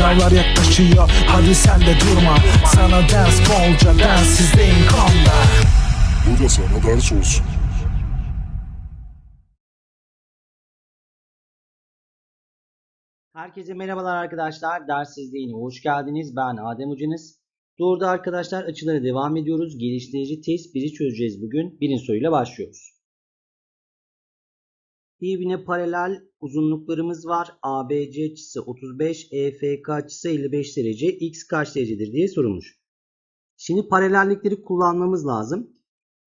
Sınavlar yaklaşıyor hadi sen de durma Sana ders bolca densizliğin konda Bu da sana ders olsun. Herkese merhabalar arkadaşlar. Derssizliğine hoş geldiniz. Ben Adem Hocanız. Doğruda arkadaşlar açılara devam ediyoruz. Geliştirici test 1'i çözeceğiz bugün. Birinci soruyla başlıyoruz. Birbirine paralel uzunluklarımız var. ABC açısı 35, EFK açısı 55 derece. X kaç derecedir diye sorulmuş. Şimdi paralellikleri kullanmamız lazım.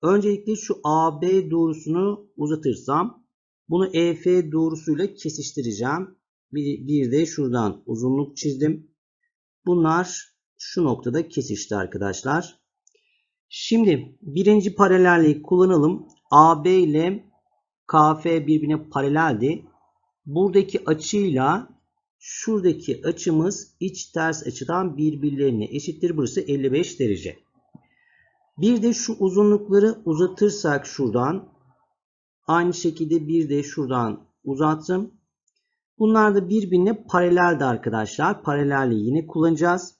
Öncelikle şu AB doğrusunu uzatırsam bunu EF doğrusuyla kesiştireceğim. Bir, bir de şuradan uzunluk çizdim. Bunlar şu noktada kesişti arkadaşlar. Şimdi birinci paralelliği kullanalım. AB ile KF birbirine paraleldi. Buradaki açıyla şuradaki açımız iç ters açıdan birbirlerine eşittir. Burası 55 derece. Bir de şu uzunlukları uzatırsak şuradan aynı şekilde bir de şuradan uzattım. Bunlar da birbirine paraleldi arkadaşlar. Paralelliği yine kullanacağız.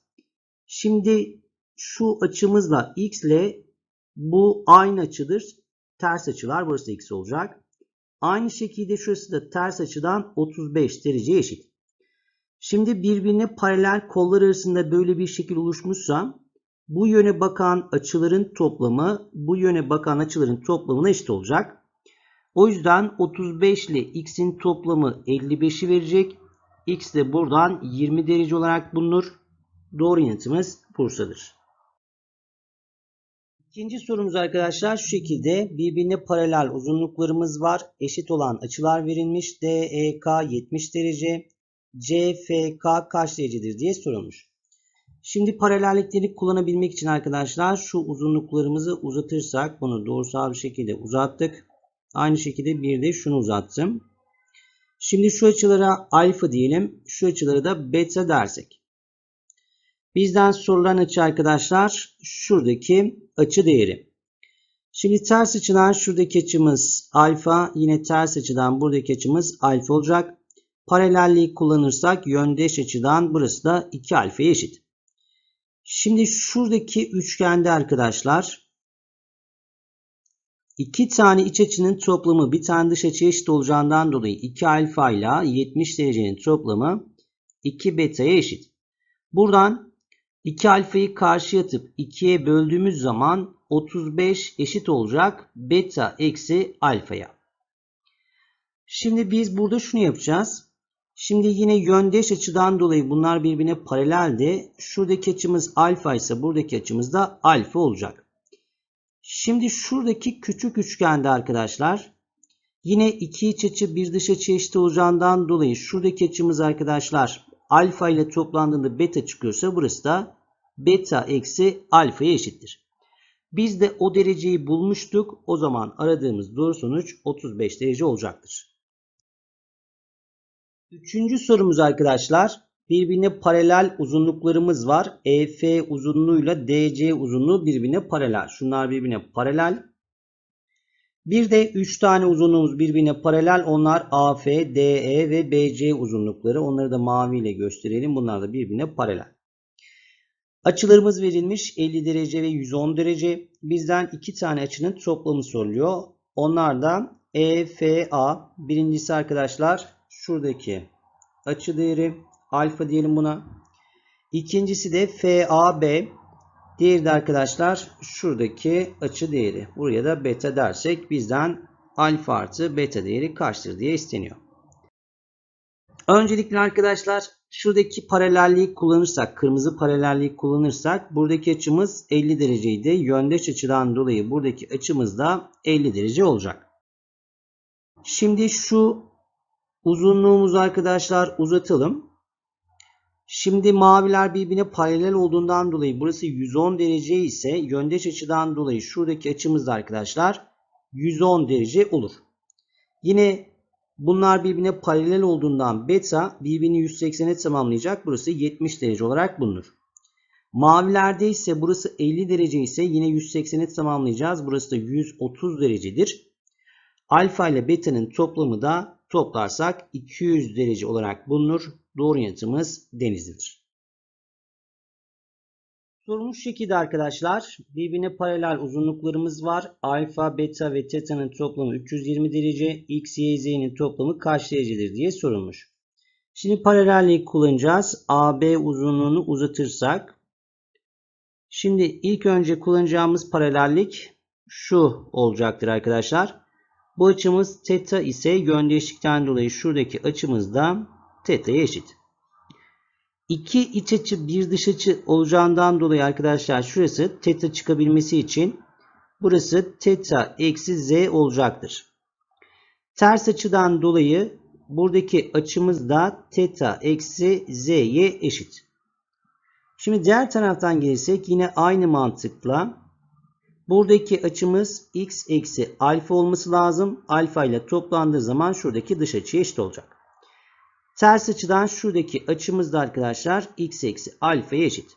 Şimdi şu açımızla x ile bu aynı açıdır. Ters açılar. Burası x olacak. Aynı şekilde şurası da ters açıdan 35 derece eşit. Şimdi birbirine paralel kollar arasında böyle bir şekil oluşmuşsa bu yöne bakan açıların toplamı bu yöne bakan açıların toplamına eşit olacak. O yüzden 35 ile x'in toplamı 55'i verecek. x de buradan 20 derece olarak bulunur. Doğru yanıtımız Bursa'dır. İkinci sorumuz arkadaşlar şu şekilde birbirine paralel uzunluklarımız var. Eşit olan açılar verilmiş. DEK 70 derece. CFK kaç derecedir diye sorulmuş. Şimdi paralellikleri kullanabilmek için arkadaşlar şu uzunluklarımızı uzatırsak bunu doğrusal bir şekilde uzattık. Aynı şekilde bir de şunu uzattım. Şimdi şu açılara alfa diyelim. Şu açılara da beta dersek. Bizden sorulan açı arkadaşlar şuradaki açı değeri. Şimdi ters açıdan şuradaki açımız alfa. Yine ters açıdan buradaki açımız alfa olacak. Paralelliği kullanırsak yöndeş açıdan burası da 2 alfaya eşit. Şimdi şuradaki üçgende arkadaşlar İki tane iç açının toplamı bir tane dış açıya eşit olacağından dolayı 2 alfa ile 70 derecenin toplamı 2 beta'ya eşit. Buradan 2 alfayı karşıya atıp 2'ye böldüğümüz zaman 35 eşit olacak beta eksi alfaya. Şimdi biz burada şunu yapacağız. Şimdi yine yöndeş açıdan dolayı bunlar birbirine paraleldi. Şuradaki açımız alfa ise buradaki açımız da alfa olacak. Şimdi şuradaki küçük üçgende arkadaşlar yine iki iç açı bir dış açı eşit olacağından dolayı şuradaki açımız arkadaşlar alfa ile toplandığında beta çıkıyorsa burası da beta eksi alfaya eşittir. Biz de o dereceyi bulmuştuk. O zaman aradığımız doğru sonuç 35 derece olacaktır. Üçüncü sorumuz arkadaşlar birbirine paralel uzunluklarımız var. EF uzunluğuyla DC uzunluğu birbirine paralel. Şunlar birbirine paralel. Bir de 3 tane uzunluğumuz birbirine paralel. Onlar AF, DE ve BC uzunlukları. Onları da mavi ile gösterelim. Bunlar da birbirine paralel. Açılarımız verilmiş 50 derece ve 110 derece. Bizden iki tane açının toplamı soruluyor. Onlar da EFA. Birincisi arkadaşlar şuradaki açı değeri alfa diyelim buna. İkincisi de FAB. Diğeri de arkadaşlar şuradaki açı değeri. Buraya da beta dersek bizden alfa artı beta değeri kaçtır diye isteniyor. Öncelikle arkadaşlar şuradaki paralelliği kullanırsak, kırmızı paralelliği kullanırsak buradaki açımız 50 dereceydi. Yöndeş açıdan dolayı buradaki açımız da 50 derece olacak. Şimdi şu uzunluğumuzu arkadaşlar uzatalım. Şimdi maviler birbirine paralel olduğundan dolayı burası 110 derece ise yöndeş açıdan dolayı şuradaki açımız da arkadaşlar 110 derece olur. Yine bunlar birbirine paralel olduğundan beta birbirini 180'e tamamlayacak. Burası 70 derece olarak bulunur. Mavilerde ise burası 50 derece ise yine 180'e tamamlayacağız. Burası da 130 derecedir. Alfa ile beta'nın toplamı da toplarsak 200 derece olarak bulunur. Doğru yanıtımız Denizli'dir. Sorulmuş şekilde arkadaşlar birbirine paralel uzunluklarımız var. Alfa, beta ve teta'nın toplamı 320 derece. X, Y, Z'nin toplamı kaç derecedir diye sorulmuş. Şimdi paralellik kullanacağız. AB uzunluğunu uzatırsak. Şimdi ilk önce kullanacağımız paralellik şu olacaktır arkadaşlar. Bu açımız teta ise yöndeşlikten dolayı şuradaki açımız da teta'ya eşit. İki iç açı bir dış açı olacağından dolayı arkadaşlar şurası teta çıkabilmesi için burası teta eksi z olacaktır. Ters açıdan dolayı buradaki açımız da teta eksi z'ye eşit. Şimdi diğer taraftan gelirsek yine aynı mantıkla buradaki açımız x eksi alfa olması lazım. Alfa ile toplandığı zaman şuradaki dış açıya eşit olacak. Ters açıdan şuradaki açımız da arkadaşlar x eksi alfaya eşit.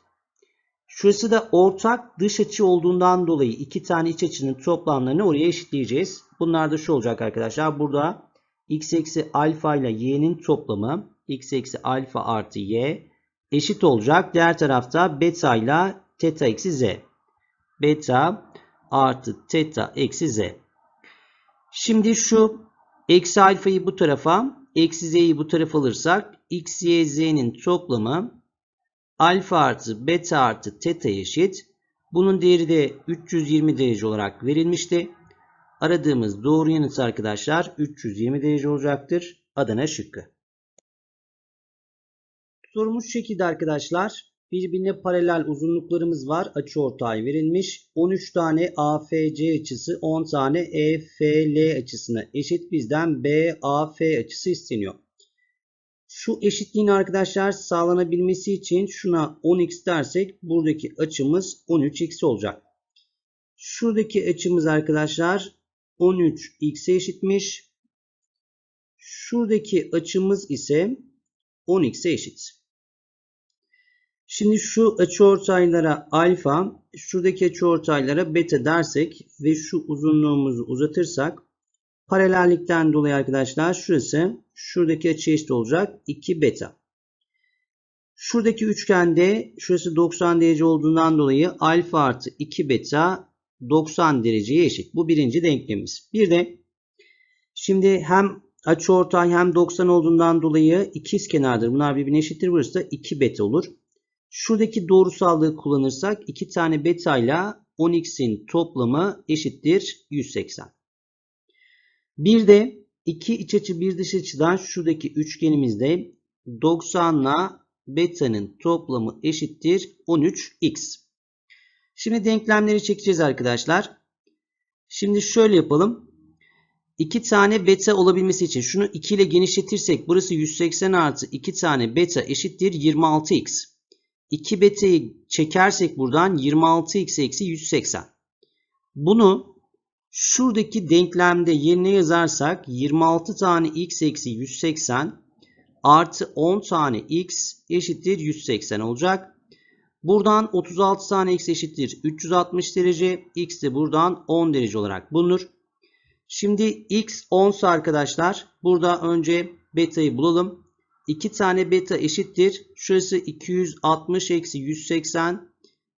Şurası da ortak dış açı olduğundan dolayı iki tane iç açının toplamlarını oraya eşitleyeceğiz. Bunlar da şu olacak arkadaşlar. Burada x eksi alfa ile y'nin toplamı x eksi alfa artı y eşit olacak. Diğer tarafta beta ile teta eksi z. Beta artı teta eksi z. Şimdi şu eksi alfayı bu tarafa eksi z'yi bu tarafa alırsak x, y, z'nin toplamı alfa artı beta artı teta eşit. Bunun değeri de 320 derece olarak verilmişti. Aradığımız doğru yanıt arkadaşlar 320 derece olacaktır. Adana şıkkı. Sorulmuş şekilde arkadaşlar birbirine paralel uzunluklarımız var. Açı ortağı verilmiş. 13 tane AFC açısı 10 tane EFL açısına eşit. Bizden BAF açısı isteniyor. Şu eşitliğin arkadaşlar sağlanabilmesi için şuna 10x dersek buradaki açımız 13x olacak. Şuradaki açımız arkadaşlar 13x'e eşitmiş. Şuradaki açımız ise 10x'e eşit. Şimdi şu açıortaylara alfa, şuradaki açıortaylara beta dersek ve şu uzunluğumuzu uzatırsak paralellikten dolayı arkadaşlar şurası şuradaki açı eşit olacak 2 beta. Şuradaki üçgende şurası 90 derece olduğundan dolayı alfa artı 2 beta 90 dereceye eşit. Bu birinci denklemimiz. Bir de şimdi hem açıortay hem 90 olduğundan dolayı ikiz kenardır. Bunlar birbirine eşittir. Burası da 2 beta olur. Şuradaki doğrusallığı kullanırsak 2 tane beta ile 10x'in toplamı eşittir 180. Bir de iki iç açı bir dış açıdan şuradaki üçgenimizde 90 ile beta'nın toplamı eşittir 13x. Şimdi denklemleri çekeceğiz arkadaşlar. Şimdi şöyle yapalım. 2 tane beta olabilmesi için şunu 2 ile genişletirsek burası 180 artı 2 tane beta eşittir 26x. 2 beta'yı çekersek buradan 26x eksi 180. Bunu şuradaki denklemde yerine yazarsak 26 tane x eksi 180 artı 10 tane x eşittir 180 olacak. Buradan 36 tane x eşittir 360 derece. X de buradan 10 derece olarak bulunur. Şimdi x 10 ise arkadaşlar burada önce beta'yı bulalım. 2 tane beta eşittir. Şurası 260 eksi 180.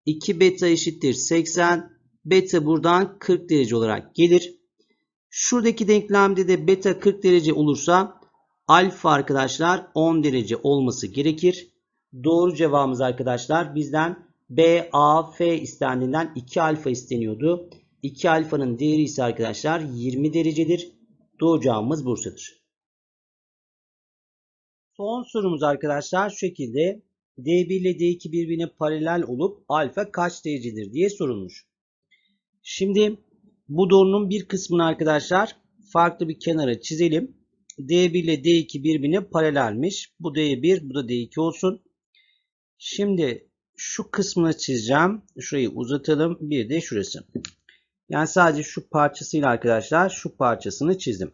2 beta eşittir 80. Beta buradan 40 derece olarak gelir. Şuradaki denklemde de beta 40 derece olursa alfa arkadaşlar 10 derece olması gerekir. Doğru cevabımız arkadaşlar bizden BAF istendiğinden 2 alfa isteniyordu. 2 alfanın değeri ise arkadaşlar 20 derecedir. Doğru cevabımız Bursa'dır. Son sorumuz arkadaşlar şu şekilde D1 ile D2 birbirine paralel olup alfa kaç derecedir diye sorulmuş. Şimdi bu doğrunun bir kısmını arkadaşlar farklı bir kenara çizelim. D1 ile D2 birbirine paralelmiş. Bu D1 bu da D2 olsun. Şimdi şu kısmını çizeceğim. Şurayı uzatalım. Bir de şurası. Yani sadece şu parçasıyla arkadaşlar şu parçasını çizdim.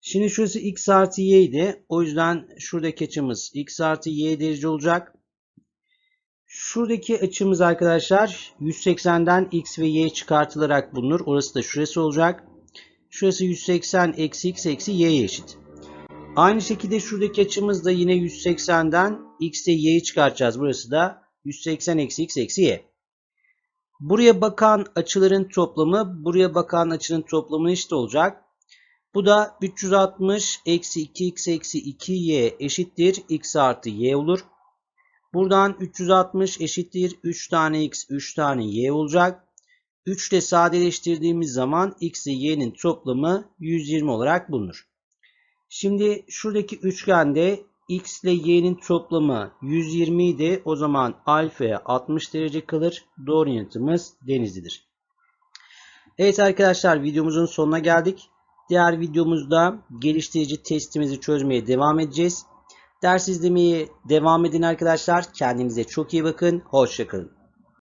Şimdi şurası x artı y idi. O yüzden şuradaki açımız x artı y derece olacak. Şuradaki açımız arkadaşlar 180'den x ve y çıkartılarak bulunur. Orası da şurası olacak. Şurası 180 eksi x eksi y'ye eşit. Aynı şekilde şuradaki açımız da yine 180'den x ile y'yi çıkartacağız. Burası da 180 eksi x eksi y. Buraya bakan açıların toplamı buraya bakan açının toplamı eşit olacak. Bu da 360 eksi 2x eksi 2y eşittir x artı y olur. Buradan 360 eşittir 3 tane x 3 tane y olacak. 3 ile sadeleştirdiğimiz zaman x ile y'nin toplamı 120 olarak bulunur. Şimdi şuradaki üçgende x ile y'nin toplamı 120 idi. O zaman alfaya 60 derece kalır. Doğru yanıtımız Denizli'dir. Evet arkadaşlar videomuzun sonuna geldik. Diğer videomuzda geliştirici testimizi çözmeye devam edeceğiz. Ders izlemeye devam edin arkadaşlar. Kendinize çok iyi bakın. Hoşçakalın.